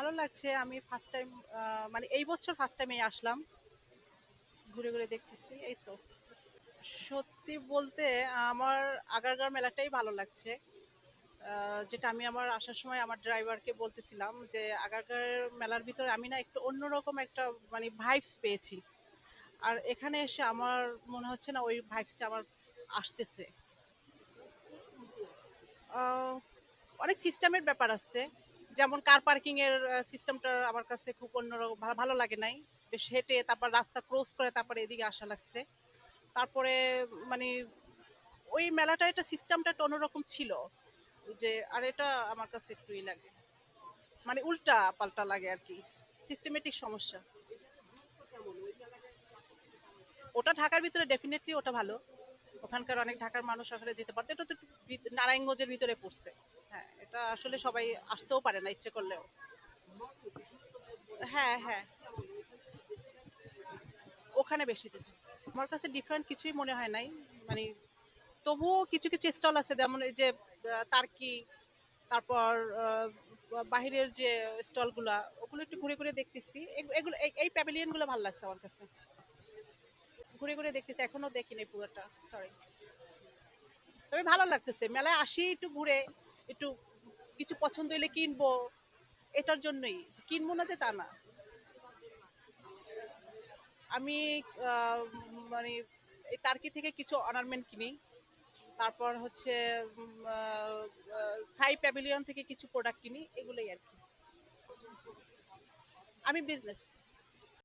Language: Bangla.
ভালো লাগছে। আমি ফার্স্ট টাইম মানে এই বছর ফার্স্ট টাইমে আসলাম। ঘুরে ঘুরে দেখতেছি, এই তো। সত্যি বলতে আমার আগারগাঁও মেলাটাই ভালো লাগছে। যেটা আমি আমার আসার সময় আমার ড্রাইভারকে বলতেছিলাম যে, আগারগাঁও মেলার ভিতরে আমি না একটু অন্যরকম একটা মানে ভাইবস পেয়েছি। আর এখানে এসে আমার মনে হচ্ছে না ওই ভাইবসটা আমার আসতেছে। অনেক সিস্টেমের ব্যাপার আছে। যেমন কার পার্কিং এর সিস্টেমটা আমার কাছে খুব অন্যরকম ভালো লাগে নাই। বেশ হেঁটে তারপর রাস্তা ক্রস করে তারপরে এদিকে আসা লাগছে। তারপরে মানে ওই মেলাটা একটা সিস্টেমটা একটা অন্যরকম ছিল। যে, আর এটা আমার কাছে একটুই লাগে। মানে উল্টা পাল্টা লাগে আর কি। সিস্টেমেটিক সমস্যা। ওটা ঢাকার ভিতরে ডেফিনেটলি ওটা ভালো। ওখানকার অনেক ঢাকার মানুষ ওখানে যেতে পারতো। এটা তো নারায়ণগঞ্জের ভিতরে পড়ছে। আসলে সবাই আসতেও পারে না ইচ্ছে করলেও। হ্যাঁ হ্যাঁ। ওখানে বেশি যেত। আমার কাছে ডিফারেন্ট কিছুই মনে হয় নাই। মানে তবুও কিছু কিছু স্টল আছে, যেমন এই যে তার্কি, তারপর বাহিরের যে স্টলগুলা ওগুলো একটু ঘুরে ঘুরে দেখতেছি। এগুলো, এই- এই প্যাভিলিয়নগুলো ভালো লাগছে আমার কাছে। ঘুরে ঘুরে দেখতেছি, এখনও দেখিনি পুরোটা সরি তবে ভালো লাগতেছে, মেলায় আসি একটু ঘুরে, একটু কিছু পছন্দ হলে কিনবো। এটার জন্যই কিনবো না যে তা না। আমি মানে এই তার্কি থেকে কিছু অনারমেন্ট কিনি। তারপর হচ্ছে থাই প্যাভিলিয়ন থেকে কিছু প্রোডাক্ট কিনি, এগুলোই আর কি। আমি বিজনেস